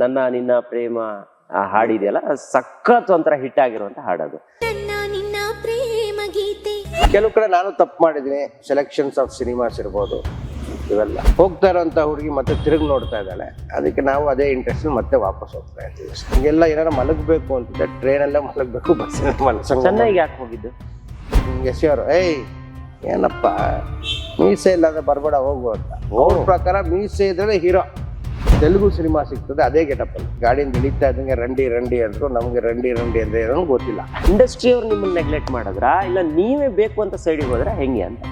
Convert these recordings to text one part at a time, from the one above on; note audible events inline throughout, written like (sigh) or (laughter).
ನನ್ನ ನಿನ್ನ ಪ್ರೇಮ ಆ ಹಾಡಿದೆಯಲ್ಲ ಅದು ಸಖತ್ ಒಂಥರ ಹಿಟ್ ಆಗಿರುವಂತ ಹಾಡದು. ನನ್ನ ನಿನ್ನ ಪ್ರೇಮ ಗೀತೆ. ಕೆಲವು ಕಡೆ ನಾನು ತಪ್ಪು ಮಾಡಿದ್ದೀನಿ. ಸೆಲೆಕ್ಷನ್ಸ್ ಆಫ್ ಸಿನಿಮಾಸ್ ಇರ್ಬೋದು. ಇವೆಲ್ಲ. ಹೋಗ್ತಾ ಇರೋಂಥ ಹುಡುಗಿ ಮತ್ತೆ ತಿರುಗಿ ನೋಡ್ತಾ ಇದ್ದಾಳೆ. ಅದಕ್ಕೆ ನಾವು ಅದೇ ಇಂಟ್ರೆಸ್ಟ್ ಮತ್ತೆ ವಾಪಸ್ ಹೋಗ್ತಾ ಇದ್ದೀವಿ. ಹಿಂಗೆಲ್ಲ ಏನಾರ ಮಲಗಬೇಕು ಅಂತಿದ್ದೆ ಟ್ರೈನಲ್ಲೇ ಮಲಗಬೇಕು ಬಸ್ ಚೆನ್ನಾಗಿ ಯಾಕೆ ಹೋಗಿದ್ದು? ಹಿಂಗೆ ಅವರು ಏಯ್ ಏನಪ್ಪ? ಮೀಸೆ ಇಲ್ಲದ ಬರಬೇಡ ಹೋಗು ಅಂತ. ಅವ್ರ ಪ್ರಕಾರ ಮೀಸೆ ಇದ್ರೆ ಹೀರೋ ತೆಲುಗು ಸಿನಿಮಾ ಸಿಗ್ತದೆ ಅದೇ ಗೆಟಪ್ಪಲ್ಲಿ ಗಾಡಿಯಿಂದ ಇಳಿತಾ ಇದ್ದಂಗೆ ರಂಡಿ ರಂಡಿ ಅಂದ್ರು ನಮ್ಗೆ ರಂಡಿ ರಂಡಿ ಅಂದ್ರೆ ಏನೋ ಗೊತ್ತಿಲ್ಲ. ಇಂಡಸ್ಟ್ರಿ ಅವ್ರು ನಿಮ್ಮನ್ನ ನೆಗ್ಲೆಕ್ಟ್ ಮಾಡಿದ್ರ? ಇಲ್ಲ ನೀವೇ ಬೇಕು ಅಂತ ಸೈಡಿಗೆ ಹೋದ್ರೆ ಹೆಂಗೆ ಅಂತ?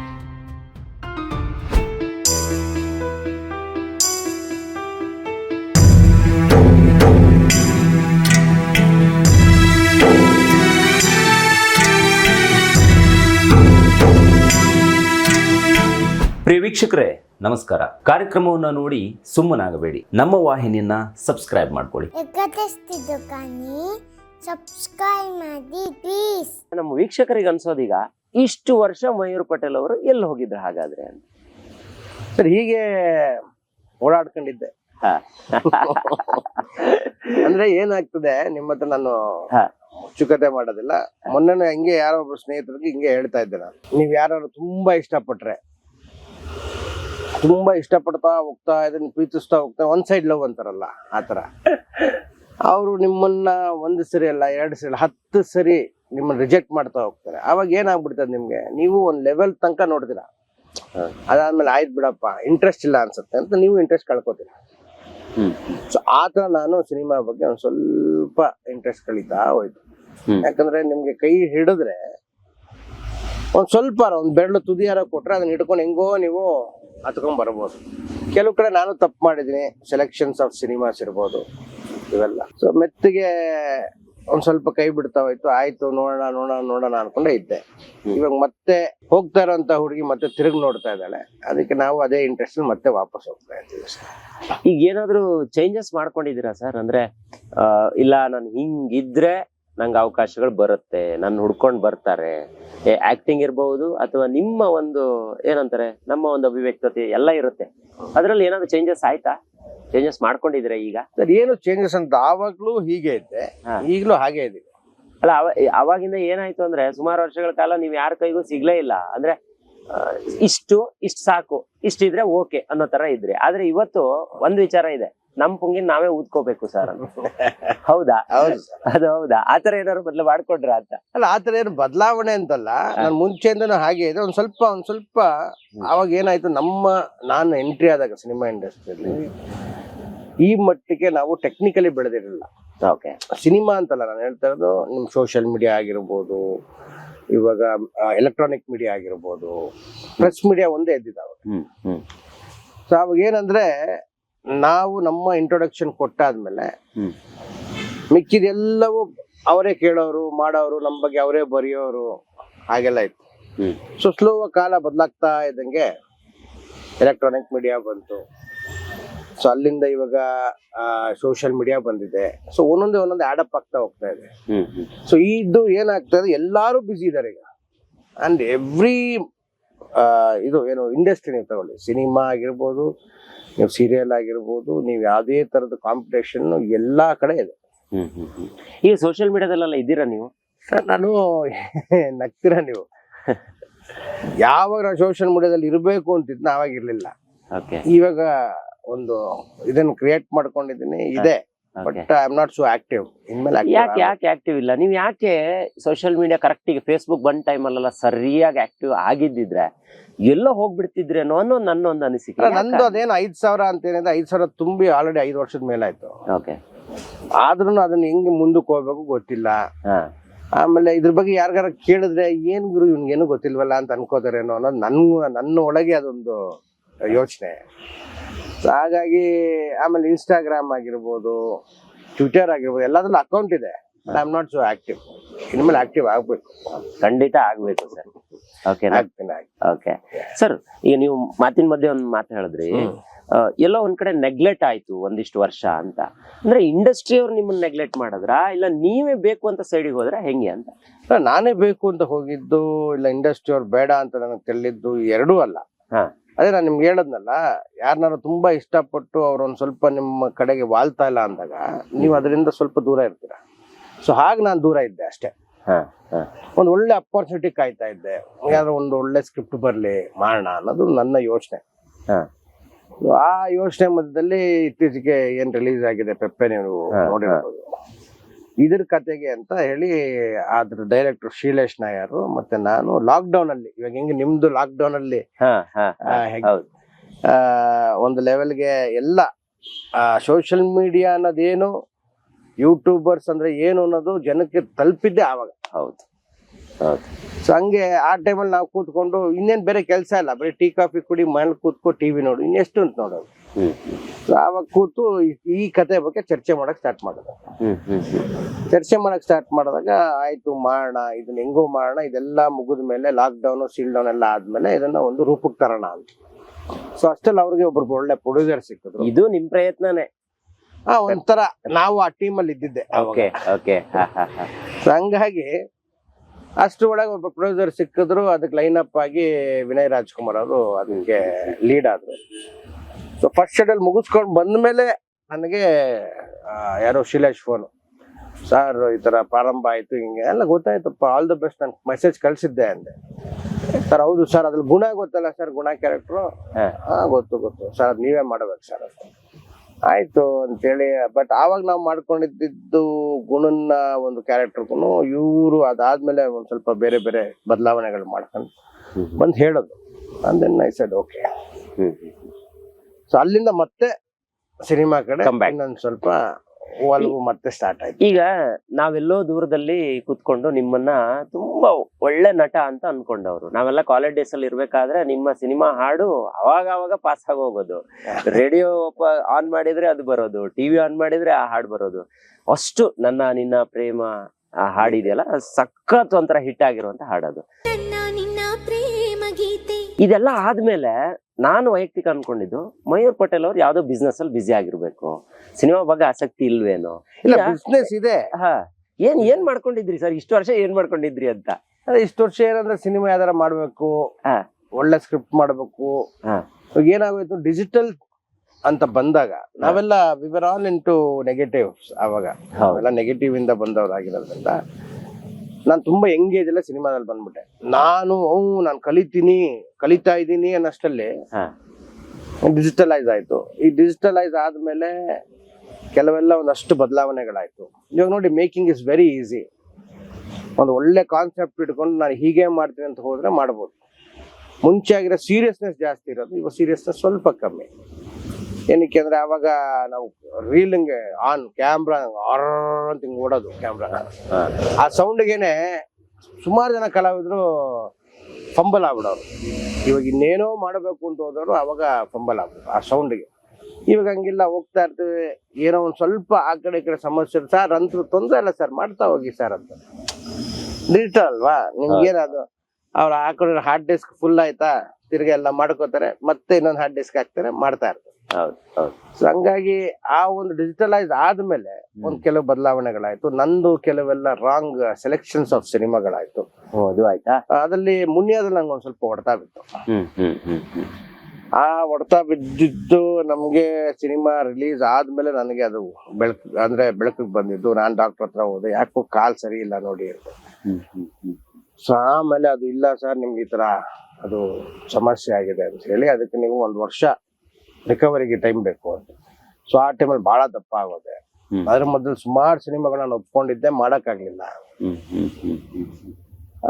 ಪ್ರಿಯ ವೀಕ್ಷಕರೇ ನಮಸ್ಕಾರ. ಕಾರ್ಯಕ್ರಮವನ್ನು ನೋಡಿ ಸುಮ್ಮನಾಗಬೇಡಿ. ನಮ್ಮ ವಾಹಿನಿಯನ್ನ ಸಬ್ಸ್ಕ್ರೈಬ್ ಮಾಡ್ಕೊಳ್ಳಿ. ಸಬ್ಸ್ಕ್ರೈಬ್ ಮಾಡಿ ಪ್ಲೀಸ್ ನಮ್ಮ ವೀಕ್ಷಕರಿಗೆ ಅನ್ಸೋದೀಗ ಇಷ್ಟು ವರ್ಷ ಮಯೂರ್ ಪಟೇಲ್ ಅವರು ಎಲ್ಲಿ ಹೋಗಿದ್ರು ಹಾಗಾದ್ರೆ ಅಂತ. ಸರ್ ಹೀಗೆ ಓಡಾಡ್ಕೊಂಡಿದ್ದೆ. ಹಾ. ಅಂದ್ರೆ ಏನಾಗ್ತದೆ ನಿಮ್ಮ ಹತ್ರ ನಾನು ಚುಕತೆ ಮಾಡೋದಿಲ್ಲ. ಮೊನ್ನೆ ಹಂಗೆ ಯಾರೋ ಒಬ್ರು ಸ್ನೇಹಿತರಿಗೆ ಹಿಂಗೆ ಹೇಳ್ತಾ ಇದ್ದೆ ನಾನು. ನೀವ್ ಯಾರು ತುಂಬಾ ಇಷ್ಟಪಟ್ರೆ ತುಂಬಾ ಇಷ್ಟಪಡ್ತಾ ಹೋಗ್ತಾ ಇದನ್ನ ಪ್ರೀತಿಸ್ತಾ ಹೋಗ್ತಾ ಒಂದ್ ಸೈಡ್ ಲವ್ ಅಂತಾರಲ್ಲ ಆತರ ಅವರು ನಿಮ್ಮನ್ನ ಒಂದು ಸರಿ ಅಲ್ಲ ಎರಡು ಸರಿ ಅಲ್ಲ ಹತ್ತು ಸರಿ ನಿಮ್ಮನ್ನ ರಿಜೆಕ್ಟ್ ಮಾಡ್ತಾ ಹೋಗ್ತಾರೆ. ಅವಾಗ ಏನಾಗ್ಬಿಡ್ತದೆ ನಿಮ್ಗೆ? ನೀವು ಒಂದ್ ಲೆವೆಲ್ ತನಕ ನೋಡ್ತೀರಾ? ಅದಾದ್ಮೇಲೆ ಆಯ್ತು ಬಿಡಪ್ಪ ಇಂಟ್ರೆಸ್ಟ್ ಇಲ್ಲ ಅನ್ಸುತ್ತೆ ಅಂತ ನೀವು ಇಂಟ್ರೆಸ್ಟ್ ಕಳ್ಕೊತೀರಾ? ಸೊ ಆ ತರ ನಾನು ಸಿನಿಮಾ ಬಗ್ಗೆ ಒಂದ್ ಸ್ವಲ್ಪ ಇಂಟ್ರೆಸ್ಟ್ ಕಳೀತಾ ಹೋಯ್ತು. ಯಾಕಂದ್ರೆ ನಿಮ್ಗೆ ಕೈ ಹಿಡಿದ್ರೆ ಒಂದ್ ಸ್ವಲ್ಪ ಒಂದ್ ಬೆರಳು ತುದಿಯಾರ ಕೊಟ್ರೆ ಅದನ್ನ ಹಿಡ್ಕೊಂಡು ಹೆಂಗೋ ನೀವು ಹತ್ಕೊಂಡ್ ಬರ್ಬೋದು. ಕೆಲವು ಕಡೆ ನಾನು ತಪ್ಪು ಮಾಡಿದೀನಿ ಸೆಲೆಕ್ಷನ್ಸ್ ಆಫ್ ಸಿನಿಮಾಸ್ ಇರ್ಬೋದು. ಇವೆಲ್ಲ. ಸೊ ಮೆತ್ತಿಗೆ ಒಂದ್ ಸ್ವಲ್ಪ ಕೈ ಬಿಡ್ತಾ ಹೋಯ್ತು. ಆಯ್ತು, ನೋಡೋಣ ನೋಡೋಣ ನೋಡೋಣ ಅನ್ಕೊಂಡೆ ಇದ್ದೆ. ಇವಾಗ ಮತ್ತೆ ಹೋಗ್ತಾ ಇರೋಂತ ಹುಡುಗಿ ಮತ್ತೆ ತಿರುಗಿ ನೋಡ್ತಾ ಇದ್ದಾಳೆ. ಅದಕ್ಕೆ ನಾವು ಅದೇ ಇಂಟ್ರೆಸ್ಟ್ ಮತ್ತೆ ವಾಪಸ್ ಹೋಗ್ತಾ ಇದ್ದೀವಿ ಸರ್. ಈಗ ಏನಾದ್ರು ಚೇಂಜಸ್ ಮಾಡ್ಕೊಂಡಿದ್ದೀರಾ ಸರ್? ಅಂದ್ರೆ ಇಲ್ಲ, ನಾನು ಹಿಂಗಿದ್ರೆ ನಂಗೆ ಅವಕಾಶಗಳು ಬರುತ್ತೆ ನನ್ನ ಹುಡ್ಕೊಂಡು ಬರ್ತಾರೆ. ಆಕ್ಟಿಂಗ್ ಇರಬಹುದು ಅಥವಾ ನಿಮ್ಮ ಒಂದು ಏನಂತಾರೆ ನಮ್ಮ ಒಂದು ಅಭಿವ್ಯಕ್ತತೆ ಎಲ್ಲ ಇರುತ್ತೆ. ಅದರಲ್ಲಿ ಏನಾದ್ರು ಚೇಂಜಸ್ ಆಯ್ತಾ? ಚೇಂಜಸ್ ಮಾಡ್ಕೊಂಡಿದ್ರೆ ಈಗ? ಏನು ಚೇಂಜಸ್ ಅಂತ ಆವಾಗ್ಲೂ ಹೀಗೆ ಇದೆ. ಈಗಲೂ ಹಾಗೆ ಇದೆ. ಅಲ್ಲ ಅವ ಅವಾಗಿಂದ ಏನಾಯ್ತು ಅಂದ್ರೆ ಸುಮಾರು ವರ್ಷಗಳ ಕಾಲ ನೀವು ಯಾರ ಕೈಗೂ ಸಿಗ್ಲೇ ಇಲ್ಲ. ಅಂದ್ರೆ ಇಷ್ಟು ಇಷ್ಟು ಸಾಕು ಇಷ್ಟಿದ್ರೆ ಓಕೆ ಅನ್ನೋ ತರ ಇದ್ರೆ. ಆದ್ರೆ ಇವತ್ತು ಒಂದ್ ವಿಚಾರ ಇದೆ. ನಮ್ ಪುಂಗಿನ ನಾವೇ ಊದ್ಕೋಬೇಕು ಸರ್ (laughs) ಹೌದಾ? ಹೌದು ಅದು ಹೌದಾ? ಆತರ ಏನಾದ್ರು ಬದಲು ಮಾಡ್ಕೊಂಡ್ರ ಅಂತ? ಅಲ್ಲ ಆತರ ಏನು ಬದಲಾವಣೆ ಅಂತಲ್ಲ ನಾನು ಮುಂಚೆಯಿಂದನೂ ಹಾಗೆ ಇದೆ. ಒಂದ್ ಸ್ವಲ್ಪ ಒಂದ್ ಸ್ವಲ್ಪ ಅವಾಗ ಏನಾಯ್ತು ನಮ್ಮ ನಾನು ಎಂಟ್ರಿ ಆದಾಗ ಸಿನಿಮಾ ಇಂಡಸ್ಟ್ರಿಯಲ್ಲಿ ಈ ಮಟ್ಟಿಗೆ ನಾವು ಟೆಕ್ನಿಕಲಿ ಬೆಳೆದಿರಲಿಲ್ಲ. ಓಕೆ. ಸಿನಿಮಾ ಅಂತಲ್ಲ ನಾನು ಹೇಳ್ತಾ ಇರೋದು ನಿಮ್ ಸೋಷಿಯಲ್ ಮೀಡಿಯಾ ಆಗಿರ್ಬೋದು ಇವಾಗ ಎಲೆಕ್ಟ್ರಾನಿಕ್ ಮೀಡಿಯಾ ಆಗಿರ್ಬೋದು ಪ್ರೆಸ್ ಮೀಡಿಯಾ ಒಂದೇ ಇದ್ದಿದ್ದಾವೆ ಸೊ ಅವಾಗ ಏನಂದ್ರೆ ನಾವು ನಮ್ಮ ಇಂಟ್ರೊಡಕ್ಷನ್ ಕೊಟ್ಟಾದ್ಮೇಲೆ ಮಿಕ್ಕಿದೆಲ್ಲವೂ ಅವರೇ ಕೇಳೋರು ಮಾಡೋರು ನಮ್ಮ ಬಗ್ಗೆ ಅವರೇ ಬರೆಯೋರು ಹಾಗೆಲ್ಲ ಇತ್ತು. ಸೊ ಸ್ಲೋ ಕಾಲ ಬದಲಾಗ್ತಾ ಇದ್ದಂಗೆ ಎಲೆಕ್ಟ್ರಾನಿಕ್ ಮೀಡಿಯಾ ಬಂತು. ಸೊ ಅಲ್ಲಿಂದ ಇವಾಗ ಸೋಷಿಯಲ್ ಮೀಡಿಯಾ ಬಂದಿದೆ. ಸೊ ಒಂದೊಂದೇ ಒಂದೊಂದೇ ಆಡಪ್ ಆಗ್ತಾ ಹೋಗ್ತಾ ಇದೆ. ಸೊ ಇದು ಏನಾಗ್ತಾ ಇದೆ? ಎಲ್ಲರೂ ಬ್ಯುಸಿ ಇದ್ದಾರೆ ಈಗ. ಅಂಡ್ ಎವ್ರಿ ಇದು ಏನು ಇಂಡಸ್ಟ್ರಿ ನೀವು ತಗೊಳ್ಳಿ. ಸಿನಿಮಾ ಆಗಿರ್ಬೋದು ನೀವು ಸೀರಿಯಲ್ ಆಗಿರ್ಬೋದು ನೀವು ಯಾವುದೇ ಥರದ ಕಾಂಪಿಟೇಷನ್ ಎಲ್ಲ ಕಡೆ ಇದೆ. ಈಗ ಸೋಷಿಯಲ್ ಮೀಡಿಯಾದಲ್ಲೆಲ್ಲ ಇದ್ದೀರಾ ನೀವು? ಸರ್ ನಾನು (laughs) ನಗ್ತೀರ ನೀವು? (laughs) ಯಾವಾಗ ನಾನು ಸೋಷಿಯಲ್ ಮೀಡಿಯಾದಲ್ಲಿ ಇರಬೇಕು ಅಂತಿದ್ದು ನಾವಾಗಿರಲಿಲ್ಲ ಇವಾಗ ಒಂದು ಇದನ್ನ ಕ್ರಿಯೇಟ್ ಮಾಡ್ಕೊಂಡಿದ್ದೀನಿ. ಇದೆ but I am not so active ಇನ್ಮೇಲೆ ಯಾಕೆ ಯಾಕೆ ಆಕ್ಟಿವ್ ಇಲ್ಲ? ನೀವು ಯಾಕೆ ಸೋಷಿಯಲ್ ಮೀಡಿಯಾ ಕರೆಕ್ಟ್ ಈಗ ಫೇಸ್ಬುಕ್ ಬಂದ್ ಟೈಮಲ್ಲೆಲ್ಲ ಸರಿಯಾಗಿ ಆಕ್ಟಿವ್ ಆಗಿದ್ದಿದ್ರೆ ಎಲ್ಲೋ ಹೋಗ್ಬಿಡ್ತಿದ್ರೇನೋ ಅನ್ನೋ ನನ್ನ ಒಂದು ಅನಿಸಿಕೆ. ನಂದು ಅದೇನು ಐದ್ ಸಾವಿರ ಅಂತ ಏನಿದೆ ಐದ್ ಸಾವಿರ ತುಂಬಿ ಆಲ್ರೆಡಿ ಐದು ವರ್ಷದ ಮೇಲಾಯ್ತು ಓಕೆ ಆದ್ರೂ ಅದನ್ನ ಹೆಂಗೆ ಮುಂದಕ್ಕೆ ಹೋಗ್ಬೇಕು ಗೊತ್ತಿಲ್ಲ. ಆಮೇಲೆ ಇದ್ರ ಬಗ್ಗೆ ಯಾರಿಗಾರ ಕೇಳಿದ್ರೆ ಏನ್ ಗುರು ಇವ್ನಿಗೇನು ಗೊತ್ತಿಲ್ವಲ್ಲ? ಅಂತ ಅನ್ಕೋತಾರೇನೋ ಅನ್ನೋದು ನನ್ನ ನನ್ನ ಒಳಗೆ ಅದೊಂದು ಯೋಚನೆ. ಹಾಗಾಗಿ ಆಮೇಲೆ ಇನ್ಸ್ಟಾಗ್ರಾಮ್ ಆಗಿರ್ಬೋದು ಟ್ವಿಟರ್ ಆಗಿರ್ಬೋದು ಎಲ್ಲದ್ರಲ್ಲೂ ಅಕೌಂಟ್ ಇದೆ. I am not so active ಇನ್ಮೇಲೆ ಆಕ್ಟಿವ್ ಆಗ್ಬೇಕು. ಖಂಡಿತ ಆಗ್ಬೇಕು ಸರ್ ಓಕೆ ಆಗ್ತೀನಿ. ಓಕೆ ಸರ್ ಈಗ ನೀವು ಮಾತಿನ ಮಧ್ಯೆ ಒಂದು ಮಾತು ಹೇಳಿದ್ರಿ. ಎಲ್ಲೋ ಒಂದ್ ಕಡೆ ನೆಗ್ಲೆಕ್ಟ್ ಆಯ್ತು ಒಂದಿಷ್ಟು ವರ್ಷ ಅಂತ. ಅಂದ್ರೆ ಇಂಡಸ್ಟ್ರಿ ಅವ್ರು ನಿಮ್ಮನ್ನ ನೆಗ್ಲೆಕ್ಟ್ ಮಾಡಿದ್ರ? ಇಲ್ಲ ನೀವೇ ಬೇಕು ಅಂತ ಸೈಡಿಗೆ ಹೋದ್ರೆ? ಹೆಂಗೆ ಅಂತ? ನಾನೇ ಬೇಕು ಅಂತ ಹೋಗಿದ್ದು ಇಲ್ಲ ಇಂಡಸ್ಟ್ರಿ ಅವ್ರು ಬೇಡ ಅಂತ ನನಗೆ ತಿಳಿದ್ದು ಎರಡೂ ಅಲ್ಲ. ಹಾ. ಅದೇ ನಾನು ನಿಮ್ಗೆ ಹೇಳದ್ನಲ್ಲ ಯಾರನ್ನಾರು ತುಂಬಾ ಇಷ್ಟಪಟ್ಟು ಅವ್ರು ಒಂದ್ ಸ್ವಲ್ಪ ನಿಮ್ಮ ಕಡೆಗೆ ವಾಲ್ತಾ ಇಲ್ಲ ಅಂದಾಗ ನೀವು ಅದರಿಂದ ಸ್ವಲ್ಪ ದೂರ ಇರ್ತೀರ. ಸೊ ಹಾಗೆ ನಾನು ದೂರ ಇದ್ದೆ ಅಷ್ಟೇ. ಒಂದು ಒಳ್ಳೆ ಅಪರ್ಚುನಿಟಿ ಕಾಯ್ತಾ ಇದ್ದೆ. ಯಾವ್ದಾದ್ರು ಒಂದು ಒಳ್ಳೆ ಸ್ಕ್ರಿಪ್ಟ್ ಬರ್ಲಿ ಮಾಡೋಣ ಅನ್ನೋದು ನನ್ನ ಯೋಚನೆ. ಆ ಯೋಚನೆ ಮಧ್ಯದಲ್ಲಿ ಇತ್ತೀಚೆಗೆ ಏನ್ ರಿಲೀಸ್ ಆಗಿದೆ ಪೆಪ್ಪೆ ನೀವು ನೋಡಿರ್ಬೋದು. ಇದ್ರ ಕತೆಗೆ ಅಂತ ಹೇಳಿ ಅದ್ರ ಡೈರೆಕ್ಟರ್ ಶೀಲೇಶ್ ನಾಯರ್ ಮತ್ತೆ ನಾನು ಲಾಕ್ ಡೌನ್ ಅಲ್ಲಿ. ಇವಾಗ ಹೆಂಗೆ ನಿಮ್ದು ಲಾಕ್ ಡೌನ್ ಅಲ್ಲಿ ಒಂದು ಲೆವೆಲ್ಗೆ ಎಲ್ಲ ಸೋಷಿಯಲ್ ಮೀಡಿಯಾ ಅನ್ನೋದೇನು ಯೂಟ್ಯೂಬರ್ಸ್ ಅಂದ್ರೆ ಏನು ಅನ್ನೋದು ಜನಕ್ಕೆ ತಲುಪಿದ್ದೆ ಆವಾಗ. ಹೌದು. ಹೌದು. ಸೊ ಹಂಗೆ ಆ ಟೈಮಲ್ಲಿ ನಾವು ಕೂತ್ಕೊಂಡು ಇನ್ನೇನ್ ಬೇರೆ ಕೆಲಸ ಇಲ್ಲ. ಬರೀ ಟೀ ಕಾಫಿ ಕುಡಿ ಮನೇಲಿ ಕೂತ್ಕೊ ಟಿವಿ ನೋಡು ಇನ್ನೆಷ್ಟು ಅಂತ ನೋಡೋದು. ಆವಾಗ ಕೂತು ಈ- ಕತೆ ಬಗ್ಗೆ ಚರ್ಚೆ ಮಾಡಕ್ ಸ್ಟಾರ್ಟ್ ಮಾಡೋದು. ಚರ್ಚೆ ಮಾಡಕ್ ಸ್ಟಾರ್ಟ್ ಮಾಡಿದಾಗ ಆಯ್ತು ಮಾಡೋಣ ಇದನ್ನ ಹೆಂಗೋ ಮಾಡೋಣ ಇದೆಲ್ಲ ಮುಗಿದ ಮೇಲೆ ಲಾಕ್ ಡೌನ್ ಸೀಲ್ ಡೌನ್ ಎಲ್ಲ ಆದ್ಮೇಲೆ ಇದನ್ನ ಒಂದು ರೂಪಕ್ಕೆ ತರೋಣ ಅಂತ. ಸೊ ಅಷ್ಟಲ್ಲಿ ಅವ್ರಿಗೆ ಒಬ್ರು ಒಳ್ಳೆ ಪ್ರೊಡ್ಯೂಸರ್ ಸಿಕ್ಕಿದ್ರು. ಇದು ನಿಮ್ ಪ್ರಯತ್ನನೇ. ಆ ಒಂಥರ ನಾವು ಆ ಟೀಮ್ ಅಲ್ಲಿ ಇದ್ದಿದ್ದೆ ಸೊ ಹಂಗಾಗಿ ಅಷ್ಟು ಒಳಗೆ ಒಬ್ಬ ಪ್ರೊಡ್ಯೂಸರ್ ಸಿಕ್ಕಿದ್ರು ಅದಕ್ಕೆ ಲೈನ್ ಅಪ್ ಆಗಿ ವಿನಯ್ ರಾಜ್ಕುಮಾರ್ ಅವರು ಅದಕ್ಕೆ ಲೀಡ್ ಆದ್ರು. ಸೊ ಫಸ್ಟ್ ಶೆಡ್ಯೂಲ್ ಮುಗಿಸ್ಕೊಂಡು ಬಂದ್ಮೇಲೆ ನನಗೆ ಯಾರೋ ಶಿಲೇಶ್ ಫೋನು ಸರ್ ಈ ಥರ ಪ್ರಾರಂಭ ಆಯಿತು ಹಿಂಗೆ. ಎಲ್ಲ ಗೊತ್ತಾಯ್ತಪ್ಪ ಆಲ್ ದ ಬೆಸ್ಟ್ ನಾನು ಮೆಸೇಜ್ ಕಳಿಸಿದ್ದೆ ಅಂದೆ. ಸರ್ ಹೌದು ಸರ್ ಅದ್ರಲ್ಲಿ ಗುಣ ಗೊತ್ತಲ್ಲ ಸರ್ ಗುಣ ಕ್ಯಾರೆಕ್ಟ್ರು ಹಾ. ಗೊತ್ತು ಗೊತ್ತು. ಸರ್ ಅದು ನೀವೇ ಮಾಡ್ಬೇಕು ಸರ್ ಅಂತ ಆಯಿತು ಅಂತೇಳಿ ಬಟ್ ಆವಾಗ ನಾವು ಮಾಡ್ಕೊಂಡಿದ್ದು ಗುಣನ ಒಂದು ಕ್ಯಾರೆಕ್ಟರ್ಗೂ ಇವರು ಅದಾದಮೇಲೆ ಒಂದು ಸ್ವಲ್ಪ ಬೇರೆ ಬೇರೆ ಬದಲಾವಣೆಗಳು ಮಾಡ್ಕೊಂಡು ಬಂದು ಹೇಳೋದು. ಅಂದೆನ್ ಐ ಸೆಡ್ ಓಕೆ ಸೊ ಅಲ್ಲಿಂದ ಮತ್ತೆ ಸಿನಿಮಾ ಕಡೆ. ಸ್ವಲ್ಪ ಒಲವು ಮತ್ತೆ ಸ್ಟಾರ್ಟ್ ಆಯ್ತು. ಈಗ ನಾವೆಲ್ಲೋ ದೂರದಲ್ಲಿ ಕುತ್ಕೊಂಡು ನಿಮ್ಮನ್ನ ತುಂಬಾ ಒಳ್ಳೆ ನಟ ಅಂತ ಅನ್ಕೊಂಡವ್ರು. ನಾವೆಲ್ಲ ಕಾಲೇಜ್ ಡೇಸ್ ಅಲ್ಲಿ ಇರ್ಬೇಕಾದ್ರೆ ನಿಮ್ಮ ಸಿನಿಮಾ ಹಾಡು ಅವಾಗ ಅವಾಗ ಪಾಸ್ ಆಗಿ ಹೋಗೋದು ರೇಡಿಯೋ ಆನ್ ಮಾಡಿದ್ರೆ ಅದು ಬರೋದು ಟಿವಿ ಆನ್ ಮಾಡಿದ್ರೆ ಆ ಹಾಡು ಬರೋದು. ಅಷ್ಟು ನನ್ನ ನಿನ್ನ ಪ್ರೇಮ ಆ ಹಾಡಿದೆಯಲ್ಲ ಅದು ಸಖತ್ ಒಂಥರ ಹಿಟ್ ಆಗಿರುವಂತ ಹಾಡದು. ನನ್ನ ನಿನ್ನ ಪ್ರೇಮ ಗೀತೆ. ಇದೆಲ್ಲ ಆದ್ಮೇಲೆ ನಾನು ವೈಯಕ್ತಿಕ ಅನ್ಕೊಂಡಿದ್ದು ಮಯೂರ್ ಪಟೇಲ್ ಅವ್ರು ಯಾವ್ದೋ ಬಿಸ್ನೆಸ್ ಅಲ್ಲಿ ಬ್ಯುಸಿ ಆಗಿರ್ಬೇಕು. ಸಿನಿಮಾ ಬಗ್ಗೆ ಆಸಕ್ತಿ ಇಲ್ವೇನೋ. ಇಲ್ಲ ಬಿಸ್ನೆಸ್ ಇದೆ. ಹಾ ಏನ್ ಏನ್ ಮಾಡ್ಕೊಂಡಿದ್ರಿ ಸರ್? ಇಷ್ಟು ವರ್ಷ ಏನ್ ಮಾಡ್ಕೊಂಡಿದ್ರಿ ಅಂತ? ಅದೇ ಇಷ್ಟು ವರ್ಷ ಏನಂದ್ರೆ ಸಿನಿಮಾ ಯಾವ್ದಾರ ಮಾಡ್ಬೇಕು. ಒಳ್ಳೆ ಸ್ಕ್ರಿಪ್ಟ್ ಮಾಡ್ಬೇಕು. ಇವಾಗ ಏನಾಗೋಯ್ತು? ಡಿಜಿಟಲ್ ಅಂತ ಬಂದಾಗ ನಾವೆಲ್ಲ ವಿವರ್ ಆಲ್ ಇಂಟು ನೆಗೆಟಿವ್ ಅವಾಗ ನಾವೆಲ್ಲ ನೆಗೆಟಿವ್ ಇಂದ ಬಂದವರಾಗಿರೋದ್ರಿಂದ ನಾನು ತುಂಬಾ ಎಂಗೇಜ್ ಎಲ್ಲ ಸಿನಿಮಾದಲ್ಲಿ ಬಂದ್ಬಿಟ್ಟೆ. ನಾನು ನಾನು ಕಲಿತೀನಿ ಕಲಿತಾ ಇದ್ದೀನಿ ಅನ್ನಷ್ಟಲ್ಲಿ ಹಾ. ಡಿಜಿಟಲೈಸ್ ಆಯ್ತು. ಈ ಡಿಜಿಟಲೈಸ್ ಆದ್ಮೇಲೆ ಕೆಲವೆಲ್ಲ ಒಂದಷ್ಟು ಬದಲಾವಣೆಗಳಾಯ್ತು. ಇವಾಗ ನೋಡಿ ಮೇಕಿಂಗ್ ಇಸ್ ವೆರಿ ಈಸಿ ಒಂದು ಒಳ್ಳೆ ಕಾನ್ಸೆಪ್ಟ್ ಇಟ್ಕೊಂಡು ನಾನು ಹೀಗೆ ಮಾಡ್ತೀನಿ ಅಂತ ಹೋದ್ರೆ ಮಾಡ್ಬೋದು. ಮುಂಚೆ ಆಗಿರೋ ಸೀರಿಯಸ್ನೆಸ್ ಜಾಸ್ತಿ ಇರೋದು ಇವಾಗ ಸೀರಿಯಸ್ನೆಸ್ ಸ್ವಲ್ಪ ಕಮ್ಮಿ. ಏನಕ್ಕೆ ಅಂದ್ರೆ ಅವಾಗ ನಾವು ರೀಲಿಂಗ್ ಆನ್ ಕ್ಯಾಮ್ರಾ ಅಂತ ಹಿಂಗ್ ಓಡೋದು ಕ್ಯಾಮ್ರಾ ಹಾ. ಆ ಸೌಂಡ್ಗೇನೆ ಸುಮಾರು ಜನ ಕಲಾವಿದ್ರು ಫಂಬಲ್ ಆಗ್ಬಿಡೋರು. ಇವಾಗ ಇನ್ನೇನೋ ಮಾಡಬೇಕು ಅಂತ ಹೋದವರು ಅವಾಗ ಫಂಬಲ್ ಆಗ್ಬಿಡೋರು ಆ ಸೌಂಡ್ಗೆ ಇವಾಗ ಹಂಗಿಲ್ಲ ಹೋಗ್ತಾ ಇರ್ತೀವಿ. ಏನೋ ಒಂದು ಸ್ವಲ್ಪ ಆ ಕಡೆ ಈ ಕಡೆ ಸಮಸ್ಯೆ ಸರ್ ಅಂತೂ ತೊಂದರೆ ಇಲ್ಲ ಸರ್ ಮಾಡ್ತಾ ಹೋಗಿ ಸರ್ ಅಂತ. ಡಿಜಿಟಲ್ ಅಲ್ವಾ? ನಿಮ್ಗೇನದು ಅವ್ರು ಆ ಕಡೆ ಹಾರ್ಡ್ ಡಿಸ್ಕ್ ಫುಲ್ ಆಯ್ತಾ? ತಿರ್ಗಿ ಎಲ್ಲ ಮಾಡ್ಕೋತಾರೆ ಮತ್ತೆ ಇನ್ನೊಂದು ಹಾರ್ಡ್ ಡಿಸ್ಕ್ ಹಾಕ್ತಾರೆ ಮಾಡ್ತಾ ಇರ್ತಾರೆ. ಹೌದು ಹೌದು. ಸೊ ಹಂಗಾಗಿ ಆ ಒಂದು ಡಿಜಿಟಲೈಸ್ ಆದ್ಮೇಲೆ ಒಂದ್ ಕೆಲವು ಬದಲಾವಣೆಗಳಾಯ್ತು. ನಂದು ಕೆಲವೆಲ್ಲ ರಾಂಗ್ ಸೆಲೆಕ್ಷನ್ಸ್ ಆಫ್ ಸಿನಿಮಾಗಳಾಯ್ತು ಓ, ಅದು ಆಯ್ತಾ? ಅದರಲ್ಲಿ ಮುನಿಯಾದಲ್ಲಿ ನಂಗೆ ಒಂದ್ ಸ್ವಲ್ಪ ಹೊಡೆತ ಬಿತ್ತು. ಹ್ಮ್ ಹ್ಮ್ ಹ್ಮ್ ಹ್ಮ್. ಆ ಹೊಡೆತ ಬಿದ್ದಿದ್ದು ನಮ್ಗೆ ಸಿನಿಮಾ ರಿಲೀಸ್ ಆದ್ಮೇಲೆ ನನಗೆ ಅದು ಬೆಳಕು ಅಂದ್ರೆ ಬೆಳಕಿಗೆ ಬಂದಿದ್ದು. ನಾನ್ ಡಾಕ್ಟರ್ ಹತ್ರ ಹೋದೆ ಯಾಕೋ ಕಾಲ್ ಸರಿ ಇಲ್ಲ ನೋಡಿ ಅಂತ. ಹ್ಮ್ ಹ್ಮ್ ಹ್ಮ್. ಸೊ ಆಮೇಲೆ ಅದು ಇಲ್ಲ ಸರ್ ನಿಮ್ಗೆ ಈ ತರ ಅದು ಸಮಸ್ಯೆ ಆಗಿದೆ ಅಂತ ಹೇಳಿ ಅದಕ್ಕೆ ನೀವು ಒಂದ್ ವರ್ಷ ರಿಕವರಿಗೆ ಟೈಮ್ ಬೇಕು ಅಂತ. ಸೊ ಆ ಟೈಮಲ್ಲಿ ಬಹಳ ದಪ್ಪ ಆಗೋದೆ. ಅದ್ರ ಮೊದಲು ಸುಮಾರು ಸಿನಿಮಾಗಳು ನಾನು ಒಪ್ಕೊಂಡಿದ್ದೆ ಮಾಡಕ್ಕಾಗ್ಲಿಲ್ಲ.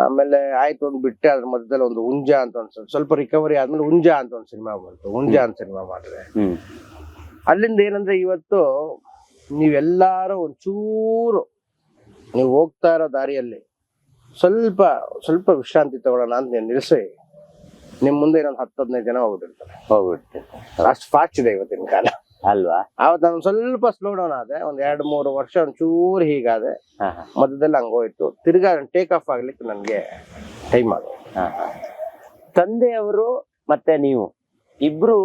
ಆಮೇಲೆ ಆಯ್ತು ಒಂದು ಬಿಟ್ಟೆ ಅದ್ರ ಮಧ್ಯದಲ್ಲಿ ಒಂದು ಉಂಜ ಅಂತ ಒಂದು ಸ್ವಲ್ಪ- ರಿಕವರಿ ಆದ್ಮೇಲೆ ಉಂಜ ಅಂತ ಒಂದು ಸಿನಿಮಾ ಬಂತು. ಉಂಜ ಅಂತ ಸಿನಿಮಾ ಮಾಡಿದೆ. ಅಲ್ಲಿಂದ ಏನಂದ್ರೆ ಇವತ್ತು ನೀವೆಲ್ಲಾರು ಒಂಚೂರು ನೀವು ಹೋಗ್ತಾ ಇರೋ ದಾರಿಯಲ್ಲಿ ಸ್ವಲ್ಪ ಸ್ವಲ್ಪ ವಿಶ್ರಾಂತಿ ತಗೊಳ್ಳೋಣ ಅಂತ ನಿಲ್ಲಿಸಿ ನಿಮ್ ಮುಂದೆ ಇನ್ನೊಂದು ಹತ್ತು ಹದಿನೈದು ಜನ ಹೋಗ್ಬಿಟ್ಟಿರ್ತಾರೆ. ಹೋಗ್ಬಿಡ್ತೀನಿ ಅಷ್ಟು ಫಾಸ್ಟ್ ಇದೆ ಇವತ್ತಿನ ಕಾಲ. ಅಲ್ವಾ? ಅವತ್ತು ನಾನು ಸ್ವಲ್ಪ ಸ್ಲೋ ಡೌನ್ ಆದೆ ಒಂದ್ ಎರಡು ಮೂರು ವರ್ಷ ಒಂಚೂರು ಹೀಗಾದೆ ಮಧ್ಯದಲ್ಲಿ ಹಂಗೋಯ್ತು ತಿರ್ಗಾ ಟೇಕ್ ಆಫ್ ಆಗ್ಲಿಕ್ಕೆ ನನಗೆ ಟೈಮ್ ಆಗ. ತಂದೆಯವರು ಮತ್ತೆ ನೀವು ಇಬ್ರು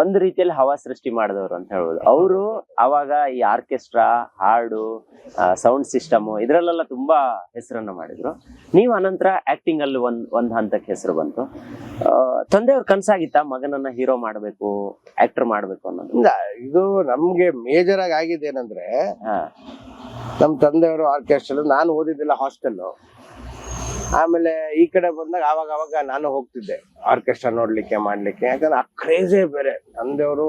ಒಂದು ರೀತಿಯಲ್ಲಿ ಹವಾ ಸೃಷ್ಟಿ ಮಾಡಿದವರು ಅಂತ ಹೇಳ್ಬೋದು. ಅವರು ಅವಾಗ ಈ ಆರ್ಕೆಸ್ಟ್ರಾ ಹಾಡು ಸೌಂಡ್ ಸಿಸ್ಟಮ್ ಇದ್ರಲ್ಲೆಲ್ಲ ತುಂಬಾ ಹೆಸರನ್ನ ಮಾಡಿದ್ರು. ನೀವು ಅನಂತರ ಆಕ್ಟಿಂಗ್ ಅಲ್ಲಿ ಒಂದ್ ಒಂದ್ ಹಂತಕ್ಕೆ ಹೆಸರು ಬಂತು. ತಂದೆ ತಂದೆಯವ್ರ ಕನ್ಸಾಗಿತ್ತ? ಮಗನನ್ನ ಹೀರೋ ಮಾಡ್ಬೇಕು ಆಕ್ಟರ್ ಮಾಡ್ಬೇಕು ಅನ್ನೋದು? ಇದು ನಮ್ಗೆ ಮೇಜರ್ ಆಗಿ ಆಗಿದ್ದೇನಂದ್ರೆ ನಮ್ ತಂದೆಯವರು ಆರ್ಕೆಸ್ಟ್ರಾ ನಾನು ಓದಿದ್ದಿಲ್ಲ ಹಾಸ್ಟೆಲ್ ಆಮೇಲೆ ಈ ಕಡೆ ಬಂದಾಗ ಆವಾಗ ಅವಾಗ ನಾನು ಹೋಗ್ತಿದ್ದೆ. ಆರ್ಕೆಸ್ಟ್ರಾ ನೋಡ್ಲಿಕ್ಕೆ ಮಾಡ್ಲಿಕ್ಕೆ. ಯಾಕಂದ್ರೆ ಆ ಕ್ರೇಜೇ ಬೇರೆ. ನಂದೇವರು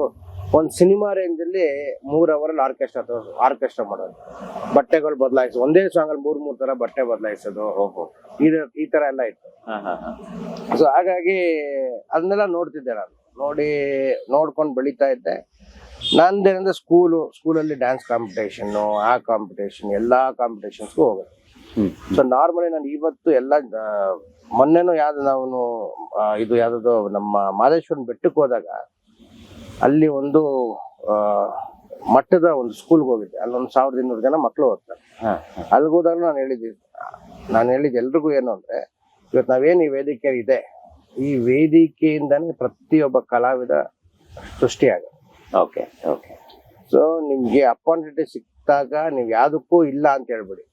ಒಂದ್ ಸಿನಿಮಾ ರೇಂಜ್ ಅಲ್ಲಿ ಮೂರ್ ಅವರಲ್ಲಿ ಆರ್ಕೆಸ್ಟ್ರಾ ಆರ್ಕೆಸ್ಟ್ರಾ ಮಾಡೋದು. ಬಟ್ಟೆಗಳು ಬದಲಾಯಿಸೋದು ಒಂದೇ ಸಾಂಗ್ ಅಲ್ಲಿ ಮೂರ್ ಮೂರ್ ತರ ಬಟ್ಟೆ ಬದಲಾಯಿಸೋದು ಓಹೋ ಇದು ಈ ತರ ಎಲ್ಲ ಇತ್ತು. ಹಾ ಹಾ ಹಾ. ಸೊ ಹಾಗಾಗಿ ಅದನ್ನೆಲ್ಲ ನೋಡ್ತಿದ್ದೆ ನಾನು. ನೋಡಿ ನೋಡ್ಕೊಂಡು ಬೆಳೀತಾ ಇದ್ದೆ. ನಂದೇನಂದ್ರೆ ಸ್ಕೂಲು ಸ್ಕೂಲಲ್ಲಿ ಡ್ಯಾನ್ಸ್ ಕಾಂಪಿಟೇಷನ್ ಆ ಕಾಂಪಿಟೇಷನ್ ಎಲ್ಲಾ ಕಾಂಪಿಟೇಷನ್ಸ್ಗೂ ಹೋಗೋದು ಸೊ ನಾರ್ಮಲಿ ನಾನು ಇವತ್ತು ಎಲ್ಲ ಮೊನ್ನೆನೂ ಯಾವ್ದು ನಾವು ಇದು ಯಾವ್ದು ನಮ್ಮ ಮಾದೇಶ್ವರನ್ ಬೆಟ್ಟಕ್ಕೆ ಹೋದಾಗ ಅಲ್ಲಿ ಒಂದು ಮಟ್ಟದ ಒಂದು ಸ್ಕೂಲ್ಗೆ ಹೋಗಿದ್ದೆ. ಅಲ್ಲೊಂದು ಸಾವಿರದ ಇನ್ನೂರು ಜನ ಮಕ್ಕಳು ಓದ್ತಾರೆ ಅಲ್ಲಿಗೆ ಹೋದಾಗ ನಾನು ಹೇಳಿದ್ದೆ ನಾನು ಹೇಳಿದ್ದು ಎಲ್ರಿಗೂ ಏನು ಅಂದ್ರೆ ಇವತ್ತು ನಾವೇನು ಈ ವೇದಿಕೆ ಇದೆ ಈ ವೇದಿಕೆಯಿಂದಾನೇ ಪ್ರತಿಯೊಬ್ಬ ಕಲಾವಿದ ಸೃಷ್ಟಿಯಾಗ ಓಕೆ ಓಕೆ ಸೊ ನಿಮ್ಗೆ ಅಪಾರ್ಚುನಿಟಿ ಸಿಕ್ಕಿದಾಗ ನೀವು ಯಾವುದಕ್ಕೂ ಇಲ್ಲ ಅಂತ ಹೇಳ್ಬಿಡಿ.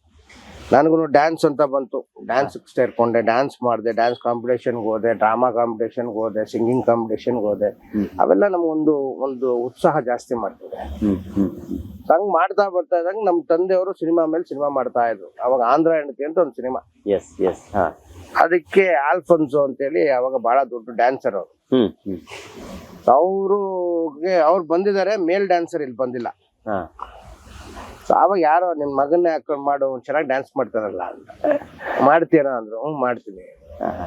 ನನಗೂ ಡ್ಯಾನ್ಸ್ ಅಂತ ಬಂತು. ಡ್ಯಾನ್ಸ್ ಸೇರ್ಕೊಂಡೆ ಡ್ಯಾನ್ಸ್ ಮಾಡಿದೆ ಡ್ಯಾನ್ಸ್ ಕಾಂಪಿಟೇಷನ್ಗೆ ಹೋದೆ ಡ್ರಾಮಾ ಕಾಂಪಿಟೇಷನ್ಗೆ ಹೋದೆ ಸಿಂಗಿಂಗ್ ಕಾಂಪಿಟೇಷನ್ಗೆ ಹೋದೆ. ಅವೆಲ್ಲ ನಮಗೊಂದು ಒಂದು ಉತ್ಸಾಹ ಜಾಸ್ತಿ ಮಾಡ್ತಿದೆ. ಹಂಗೆ ಮಾಡ್ತಾ ಬರ್ತಾ ಇದ್ದಂಗೆ ನಮ್ಮ ತಂದೆಯವರು ಸಿನಿಮಾ ಮೇಲೆ ಸಿನಿಮಾ ಮಾಡ್ತಾ ಇದ್ರು. ಅವಾಗ ಆಂಧ್ರ ಹೆಂಡತಿ ಅಂತ ಒಂದು ಸಿನಿಮಾ. ಎಸ್ ಎಸ್ ಅದಕ್ಕೆ ಆಲ್ಫನ್ಸೋ ಅಂತೇಳಿ ಅವಾಗ ಬಹಳ ದೊಡ್ಡ ಡ್ಯಾನ್ಸರ್ ಅವರು. ಅವ್ರಿಗೆ ಅವ್ರು ಬಂದಿದ್ದಾರೆ ಮೇಲ್ ಡ್ಯಾನ್ಸರ್ ಇಲ್ಲಿ ಬಂದಿಲ್ಲ. ಹಾ. ಸೊ ಅವಾಗ ಯಾರೋ ನಿನ್ ಮಗನ್ನೇ ಹಾಕೊಂಡು ಮಾಡು ಚೆನ್ನಾಗಿ ಡ್ಯಾನ್ಸ್ ಮಾಡ್ತಾರಲ್ಲ ಅಂತ. ಮಾಡ್ತೀರಾ ಅಂದ್ರು. ಹ್ಞೂ ಮಾಡ್ತೀನಿ.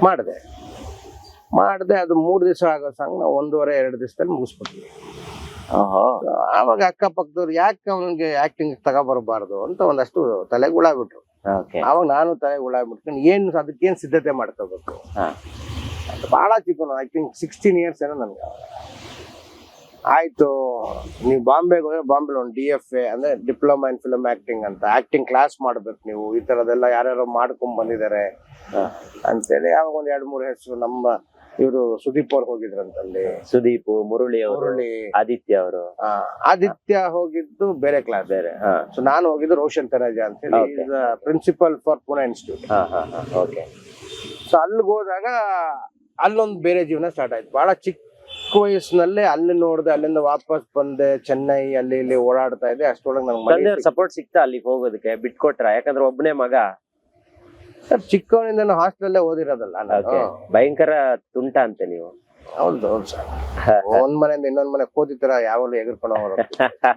ಮಾಡಿದೆ. ಮಾಡಿದೆ ಅದು ಮೂರು ದಿವಸ ಆಗೋ ಸಾಂಗ್ ನಾವು ಒಂದೂವರೆ ಎರಡು ದಿವಸದಲ್ಲಿ ಮುಗಿಸ್ಬಿಟ್ವಿ. ಆವಾಗ ಅಕ್ಕಪಕ್ಕದವ್ರು ಯಾಕೆ ಅವನಿಗೆ ಆಕ್ಟಿಂಗ್ ತಗೊಬರ್ಬಾರ್ದು ಅಂತ ಒಂದಷ್ಟು ತಲೆಗೆ ಉಳಾಗ್ಬಿಟ್ರು. ಆವಾಗ ನಾನು ತಲೆಗೆ ಉಳಾಗ್ಬಿಟ್ಕೊಂಡು ಬಿಟ್ಕೊಂಡು ಏನು ಅದಕ್ಕೇನು ಸಿದ್ಧತೆ ಮಾಡ್ಕೋಬೇಕು? ಬಹಳ ಚಿಕ್ಕನು ಐ ಥಿಂಕ್ ಸಿಕ್ಸ್ಟೀನ್ ಇಯರ್ಸ್ ಏನೋ ನನ್ಗೆ. ಆಯ್ತು ನೀವು ಬಾಂಬೆಗೆ ಹೋದ್ರೆ ಬಾಂಬೆಲಿ ಒಂದು ಡಿ ಎಫ್ ಎ ಅಂದ್ರೆ ಡಿಪ್ಲೊಮಾ ಇನ್ ಫಿಲಮ್ ಆಕ್ಟಿಂಗ್ ಅಂತ. ಆಕ್ಟಿಂಗ್ ಕ್ಲಾಸ್ ಮಾಡ್ಬೇಕು ನೀವು. ಈ ತರದೆಲ್ಲ ಯಾರ್ಯಾರೋ ಮಾಡ್ಕೊಂಡ್ ಬಂದಿದ್ದಾರೆ. ಅಂತೇಳಿ ಯಾವಾಗ ಒಂದ್ ಎರಡ್ ಮೂರು ಹೆಸರು ನಮ್ಮ ಇವರು ಸುದೀಪ್ ಅವ್ರು ಹೋಗಿದ್ರಂತಲ್ಲಿ. ಸುದೀಪ್ ಮುರುಳಿ ಅವರು ಮುರಳಿ. ಆದಿತ್ಯ ಅವರು. ಆದಿತ್ಯ ಹೋಗಿದ್ದು ಬೇರೆ ಕ್ಲಾಸ್ ಬೇರೆ ಸೊ ನಾನು ಹೋಗಿದ್ದು ರೋಷನ್ ತನೇಜಾ ಅಂತ ಹೇಳಿ. ಪ್ರಿನ್ಸಿಪಲ್ ಫಾರ್ ಪುಣೆ ಇನ್ಸ್ಟಿಟ್ಯೂಟ್ ಹಾ ಹಾ ಹಾ. ಓಕೆ ಸೊ ಅಲ್ಲಿಗೆ ಹೋದಾಗ ಅಲ್ಲೊಂದು ಬೇರೆ ಜೀವನ ಸ್ಟಾರ್ಟ್ ಆಯ್ತು. ಬಹಳ ಚಿಕ್ಕ ವಯಸ್ಸಿನಲ್ಲೇ ಅಲ್ಲಿ ನೋಡಿದೆ ಅಲ್ಲಿಂದ ವಾಪಸ್ ಬಂದೆ ಚೆನ್ನೈ ಅಲ್ಲಿ ಇಲ್ಲಿ ಓಡಾಡ್ತಾ ಇದ್ದೆ. ಅಷ್ಟೊಳಗೆ ನಂಗೆ ತಂದೆಯವ್ರ ಸಪೋರ್ಟ್ ಸಿಕ್ತಾ ಅಲ್ಲಿಗೆ ಹೋಗೋದಕ್ಕೆ ಬಿಟ್ಕೊಟ್ರ ಯಾಕಂದ್ರೆ ಒಬ್ಬನೇ ಮಗ. ಸರ್ ಚಿಕ್ಕವನಿಂದ ಹಾಸ್ಟೆಲ್ ಓದಿರೋದಲ್ಲ ನಾನು. ಓಕೆ ಭಯಂಕರ ತುಂಟ ಅಂತೆ ನೀವು. ಹೌದು ಹೌದು ಸರ್. ಒಂದ್ ಮನೆಯಿಂದ ಇನ್ನೊಂದ್ ಮನೆ ಕೋತಿ ತರ ಯಾವಾಗಲೂ ಎಗರ್ಕೊಂಡು ಹೋಗೋರು.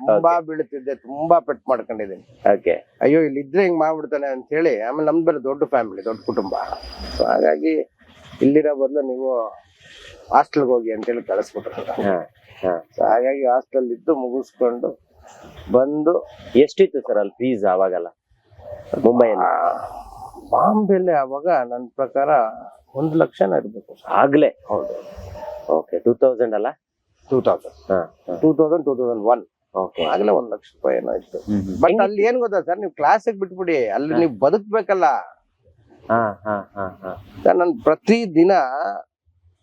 ತುಂಬಾ (laughs) ಬೀಳ್ತಿದ್ದೆ ತುಂಬಾ ಪೆಟ್ ಮಾಡ್ಕೊಂಡಿದ್ದೀನಿ. ಓಕೆ ಅಯ್ಯೋ ಇಲ್ಲಿ ಇದ್ರೆ ಹಿಂಗ್ ಮಾಡ್ಬಿಡ್ತಾನೆ ಅಂತ ಹೇಳಿ ಆಮೇಲೆ ನಮ್ದು ಬೇರೆ ದೊಡ್ಡ ಫ್ಯಾಮಿಲಿ ದೊಡ್ಡ ಕುಟುಂಬ. ಸೊ ಹಾಗಾಗಿ ಇಲ್ಲಿರೋ ಬದಲು ನೀವು ಹಾಸ್ಟೆಲ್ಗೆ ಹೋಗಿ ಅಂತೇಳಿ ಕಳಿಸ್ಬಿಟ್ರು ಸೊ ಹಾಗಾಗಿ ಹಾಸ್ಟೆಲ್ ಇದ್ದು ಮುಗಿಸ್ಕೊಂಡು ಬಂದು ಎಷ್ಟಿತ್ತು ಸರ್ ಅಲ್ಲಿ ಫೀಸ್ ಅವಾಗೆಲ್ಲ? ಮುಂಬೈಯಲ್ಲಿ? ಬಾಂಬೆಲ್ಲಿ ಬಾಂಬೆಲೆ ಅವಾಗ ನನ್ನ ಪ್ರಕಾರ ಒಂದು ಲಕ್ಷನ ಇರಬೇಕು. ಆಗ್ಲೇ? ಹೌದು. ಓಕೆ ಟೂ ತೌಸಂಡ್ ಅಲ್ಲ? Two thousand two thousand two thousand one okay ಆಗ್ಲೇ ಒಂದು ಲಕ್ಷ ರೂಪಾಯಿ ಏನೋ ಇತ್ತು. ಬಟ್ ಅಲ್ಲಿ ಏನು ಗೊತ್ತಾ ಸರ್ ನೀವು ಕ್ಲಾಸಿಗೆ ಬಿಟ್ಬಿಡಿ ಅಲ್ಲಿ ನೀವು ಬದುಕಬೇಕಲ್ಲ. ಹಾ ಹಾ ಹಾ ಹಾ. ಸರ್ ನಾನು ಪ್ರತಿ ದಿನ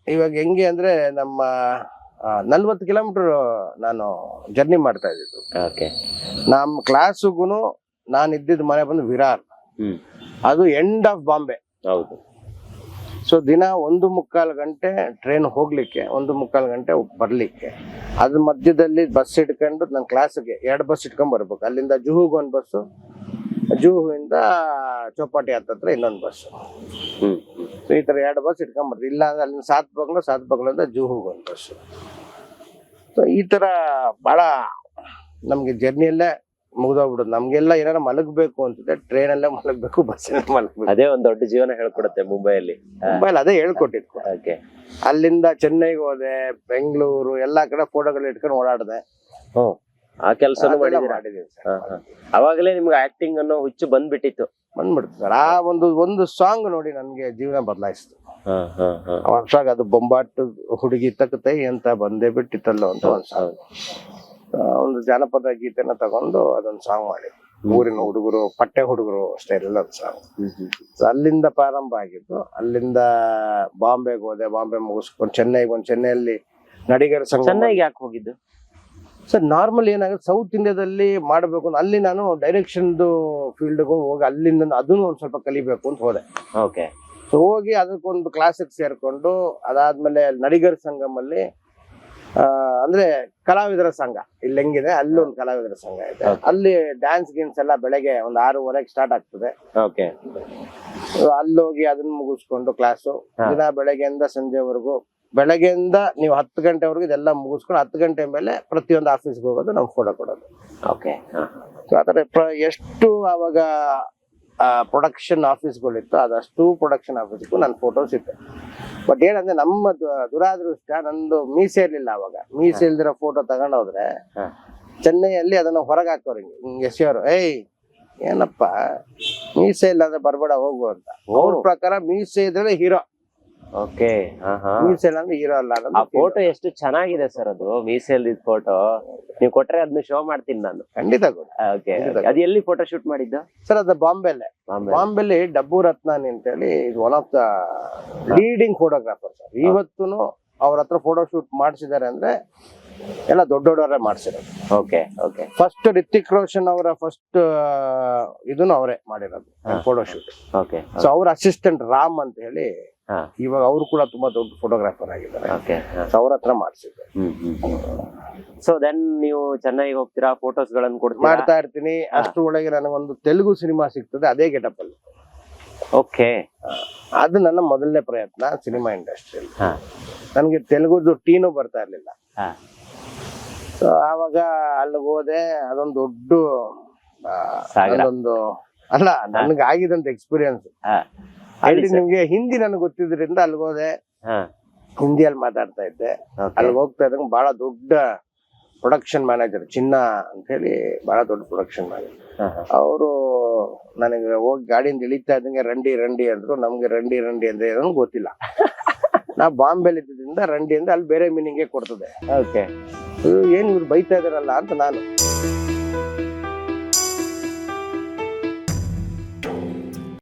ಇವಾಗ ಹೆಂಗೆ ಅಂದ್ರೆ ನಮ್ಮ ನಲ್ವತ್ತು ಕಿಲೋಮೀಟರ್ ನಾನು ಜರ್ನಿ ಮಾಡ್ತಾ ಇದ್ದಿದ್ದು. ಓಕೆ ನಮ್ಮ ಕ್ಲಾಸ್ಗೂ ನಾನು ಇದ್ದಿದ್ದ ಮನೆ ಬಂದು ವಿರಾರ್. ಅದು ಎಂಡ್ ಆಫ್ ಬಾಂಬೆ ಹೌದು. ಸೊ ದಿನ ಒಂದು ಮುಕ್ಕಾಲು ಗಂಟೆ ಟ್ರೈನ್ ಹೋಗ್ಲಿಕ್ಕೆ ಒಂದು ಮುಕ್ಕಾಲು ಗಂಟೆ ಬರ್ಲಿಕ್ಕೆ. ಅದ್ರ ಮಧ್ಯದಲ್ಲಿ ಬಸ್ ಇಟ್ಕೊಂಡು ನನ್ನ ಕ್ಲಾಸ್ಗೆ ಎರಡು ಬಸ್ ಇಟ್ಕೊಂಡ್ ಬರ್ಬೇಕು. ಅಲ್ಲಿಂದ ಜುಹುಗ್ ಒಂದು ಬಸ್ಸು ಜುಹುವಿಂದ ಚೌಪಾಟಿ ಹತ್ತತ್ರ ಇನ್ನೊಂದು ಬಸ್ ಹ್ಮ್. ಸೊ ಈ ತರ ಎರಡು ಬಸ್ ಇಟ್ಕೊಂಬರ್ತೀವಿ ಇಲ್ಲ ಅಂದ್ರೆ ಅಲ್ಲಿ ಸಾತ್ ಬಗ್ಲು ಸಾತ್ ಬಗ್ಲಿಂದ ಜೂಹು ಒಂದು ಬಸ್ ಸೊ ಈ ತರ ಬಹಳ ನಮ್ಗೆ ಜರ್ನಿಯಲ್ಲೇ ಮುಗ್ದೋಗ್ಬಿಡುದು ನಮಗೆಲ್ಲ ಏನಾರ ಮಲಗಬೇಕು ಅಂತಿದ್ರೆ ಟ್ರೈನಲ್ಲೇ ಮಲಗಬೇಕು ಬಸ್ಸಲ್ಲೇ ಮಲಗಬೇಕು. ಅದೇ ಒಂದ್ ದೊಡ್ಡ ಜೀವನ ಹೇಳ್ಕೊಡುತ್ತೆ ಮುಂಬೈಯಲ್ಲಿ. ಮುಂಬೈಲಿ ಅದೇ ಹೇಳ್ಕೊಟ್ಟಿತ್ತು ಓಕೆ ಅಲ್ಲಿಂದ ಚೆನ್ನೈಗೆ ಹೋದೆ ಬೆಂಗಳೂರು ಎಲ್ಲಾ ಕಡೆ ಫೋಟೋಗಳು ಇಟ್ಕೊಂಡು ಓಡಾಡಿದೆ. ಆ ಕೆಲಸ ಮಾಡಿದೀನಿ. ಅವಾಗಲೇ ನಿಮ್ಗೆ ಆಕ್ಟಿಂಗ್ ಅನ್ನೋ ಹುಚ್ಚು ಬಂದ್ಬಿಟ್ಟಿತ್ತು. ಬಂದ್ಬಿಡ್ತು ಸರ್. ಆ ಒಂದು ಒಂದು ಸಾಂಗ್ ನೋಡಿ ನನಗೆ ಜೀವನ ಬದಲಾಯಿಸ್ತು. ವರ್ಷಾಗ ಅದು ಬೊಂಬಾಟ್ ಹುಡುಗಿ ತಕ್ಕತೈ ಅಂತ ಬಂದೇ ಬಿಟ್ಟಿತ್ತಲ್ಲ ಅಂತ ಒಂದು ಸಾಂಗ್ ಒಂದು ಜಾನಪದ ಗೀತೆನ ತಗೊಂಡು ಅದೊಂದು ಸಾಂಗ್ ಮಾಡಿ ಊರಿನ ಹುಡುಗರು ಪಟ್ಟೆ ಹುಡುಗರು ಅಷ್ಟೇ ಇರಲಿಲ್ಲ ಒಂದು ಸಾಂಗ್ ಅಲ್ಲಿಂದ ಪ್ರಾರಂಭ ಆಗಿದ್ದು ಅಲ್ಲಿಂದ ಬಾಂಬೆಗೆ ಹೋದೆ ಬಾಂಬೆ ಮುಗಿಸ್ಕೊಂಡು ಚೆನ್ನೈಗೆ ಒಂದು ಚೆನ್ನೈಯಲ್ಲಿ ನಡಿಗರ ಸಂಘ ಚೆನ್ನೈಗೆ ಯಾಕೆ ಹೋಗಿದ್ದು? ಸರ್ ನಾರ್ಮಲ್ ಏನಾಗುತ್ತೆ? ಸೌತ್ ಇಂಡಿಯಾದಲ್ಲಿ ಮಾಡಬೇಕು ಅಂತ ಅಲ್ಲಿ ನಾನು ಡೈರೆಕ್ಷನ್ದು ಫೀಲ್ಡ್ಗೂ ಹೋಗಿ ಅಲ್ಲಿಂದ ಅದನ್ನು ಒಂದು ಸ್ವಲ್ಪ ಕಲಿಬೇಕು ಅಂತ ಹೋದೆ. ಓಕೆ ಸೊ ಹೋಗಿ ಅದಕ್ಕೊಂದು ಕ್ಲಾಸಿಗೆ ಸೇರಿಕೊಂಡು ಅದಾದ್ಮೇಲೆ ನಡಿಗರ್ ಸಂಘಮಲ್ಲಿ ಅಂದ್ರೆ ಕಲಾವಿದರ ಸಂಘ. ಇಲ್ಲಿ ಹೆಂಗಿದೆ? ಅಲ್ಲಿ ಒಂದು ಕಲಾವಿದರ ಸಂಘ ಇದೆ. ಅಲ್ಲಿ ಡ್ಯಾನ್ಸ್ ಗೇಮ್ಸ್ ಎಲ್ಲ ಬೆಳಗ್ಗೆ ಒಂದು ಆರೂವರೆಗೆ ಸ್ಟಾರ್ಟ್ ಆಗ್ತದೆ. ಓಕೆ ಅಲ್ಲೋಗಿ ಅಲ್ಲಿ ಹೋಗಿ ಅದನ್ನ ಮುಗಿಸ್ಕೊಂಡು ಕ್ಲಾಸು. ದಿನ ಬೆಳಗ್ಗೆಯಿಂದ ಸಂಜೆವರೆಗೂ ಬೆಳಗ್ಗೆಯಿಂದ ನೀವು ಹತ್ತು ಗಂಟೆವರೆಗೂ ಇದೆಲ್ಲ ಮುಗಿಸ್ಕೊಂಡು ಹತ್ತು ಗಂಟೆ ಮೇಲೆ ಪ್ರತಿಯೊಂದು ಆಫೀಸ್ಗೆ ಹೋಗೋದು ನಮ್ಗೆ ಫೋಟೋ ಕೊಡೋದು. ಓಕೆ. ಸೊ ಆದ್ರೆ ಪ್ರ- ಎಷ್ಟು ಆವಾಗ ಪ್ರೊಡಕ್ಷನ್ ಆಫೀಸ್ಗಳಿತ್ತು ಅದಷ್ಟು ಪ್ರೊಡಕ್ಷನ್ ಆಫೀಸ್ಗೂ ನನ್ನ ಫೋಟೋಸ್ ಇತ್ತು. ಬಟ್ ಏನಂದ್ರೆ ನಮ್ಮ ದುರಾದೃಷ್ಟ ನಂದು ಮೀಸೆ ಇರಲಿಲ್ಲ ಅವಾಗ ಮೀಸೆ ಇಲ್ದಿರೋ ಫೋಟೋ ತಗೊಂಡು ಹೋದ್ರೆ ಚೆನ್ನೈಯಲ್ಲಿ ಅದನ್ನು ಹೊರಗೆ ಹಾಕೋರು ಹಿಂಗೆ ಹಿಂಗೆ ಎಸೆಯೋರು. ಏಯ್ ಏನಪ್ಪ ಮೀಸೆ ಇಲ್ಲ ಅಂದ್ರೆ ಬರ್ಬೇಡ ಹೋಗು ಅಂತ. ಅವ್ರ ಪ್ರಕಾರ ಮೀಸೆ ಇದ್ರೆ ಹೀರೋ. ಓಕೆ ಹಾ ಹಾ ಮೀಸೆ ಇಲ್ಲ ಅಂದ್ರೆ ಹೀರೋ ಅಲ್ಲ ಆ ಫೋಟೋ ಎಷ್ಟು ಚೆನ್ನಾಗಿದೆ ಸರ್ ಅದು ಮೀಸೆಲ್ ಫೋಟೋ ನೀವು ಕೊಟ್ರೆ ಅದನ್ನ ಶೋ ಮಾಡ್ತೀನಿ ನಾನು. ಖಂಡಿತ ಓಕೆ. ಅದು ಎಲ್ಲಿ ಫೋಟೋ ಶೂಟ್ ಮಾಡಿದ್ದು? ಸರ್ ಅದು ಬಾಂಬೆಲೆ. ಬಾಂಬೆ. ಬಾಂಬೆಲಿ ಡಬ್ಬು ರತ್ನಾನಿ ಅಂತೇಳಿ ಇದು one of the leading photographer sir ಇವತ್ತು ಅವ್ರ ಹತ್ರ ಫೋಟೋ ಶೂಟ್ ಮಾಡಿಸಿದ್ದಾರೆ ಅಂದ್ರೆ ಎಲ್ಲ ದೊಡ್ಡ ದೊಡ್ಡವರೇ ಮಾಡಿಸಿರೋದು. Okay okay first Hrithik Roshan ಅವರ ಫಸ್ಟ್ ಇದನ್ನು ಅವರೇ ಮಾಡಿರೋದು photoshoot photo shoot okay so ಅವ್ರ ಅಸಿಸ್ಟೆಂಟ್ ರಾಮ್ ಅಂತ ಹೇಳಿ. ಇವಾಗ ಅವರು ಕೂಡ ತುಂಬಾ ದೊಡ್ಡ ಫೋಟೋಗ್ರಾಫರ್ ಆಗಿದ್ದಾರೆ. ಅವ್ರ ಹತ್ರ ಮಾಡಿಸಿದ್ದೆ ಸೊ ದೆನ್ ನೀವು ಚೆನ್ನೈಗೆ ಹೋಗ್ತೀರಾ? ಫೋಟೋಸ್ ಗಳನ್ನ ಕೊಡ್ತೀರಾ? ಮಾಡ್ತಾ ಇರ್ತೀನಿ. ಅಷ್ಟರೊಳಗೆ ನನಗೊಂದು ತೆಲುಗು ಸಿನಿಮಾ ಸಿಗ್ತದೆ ಅದೇ ಗೆಟಪ್ ಅಲ್ಲಿ. ಓಕೆ ಅದು ನನ್ನ ಮೊದಲನೇ ಪ್ರಯತ್ನ ಸಿನಿಮಾ ಇಂಡಸ್ಟ್ರಿಯಲ್ಲಿ. ನನಗೆ ತೆಲುಗುದು ಟೀನು ಬರ್ತಾ ಇರಲಿಲ್ಲ. ಸೊ ಆವಾಗ ಅಲ್ಲಿಗೆ ಹೋದೆ ಅದೊಂದು ದೊಡ್ಡ ಅದೊಂದು ಅಲ್ಲ ನನಗಾಗಿದಂತ ಆಗಿದಂತ ಎಕ್ಸ್ಪೀರಿಯನ್ಸ್ ಅಲ್ಲಿ ನಿಮ್ಗೆ ಹಿಂದಿ ನನಗೆ ಗೊತ್ತಿದ್ರಿಂದ ಅಲ್ಲಿ ಹೋದೆ. ಹಿಂದಿಯಲ್ಲಿ ಮಾತಾಡ್ತಾ ಇದ್ದೆ. ಅಲ್ಲಿ ಹೋಗ್ತಾ ಇದ್ದಂಗೆ ಬಹಳ ದೊಡ್ಡ ಪ್ರೊಡಕ್ಷನ್ ಮ್ಯಾನೇಜರ್ ಚಿನ್ನ ಅಂತ ಹೇಳಿ ಬಹಳ ದೊಡ್ಡ ಪ್ರೊಡಕ್ಷನ್ ಮ್ಯಾನೇಜರ್ ಅವರು ನನಗೆ ಹೋಗಿ ಗಾಡಿಯಿಂದ ಇಳಿತಾ ಇದ್ದಂಗೆ ರಂಡಿ ರಂಡಿ ಅಂದ್ರು. ನಮ್ಗೆ ರಂಡಿ ರಂಡಿ ಅಂದ್ರೆ ಏನೋ ಗೊತ್ತಿಲ್ಲ. (laughs) ನಾ ಬಾಂಬೆಲಿ ಇದ್ದಿದ್ದರಿಂದ ರಂಡಿ ಅಂದ್ರೆ ಅಲ್ಲಿ ಬೇರೆ ಮೀನಿಂಗೇ ಕೊಡ್ತದೆ. ಓಕೆ. ಏನು ಏನ್ ಇವ್ರು ಬೈತಾ ಇದಾರಲ್ಲ ಅಂತ ನಾನು.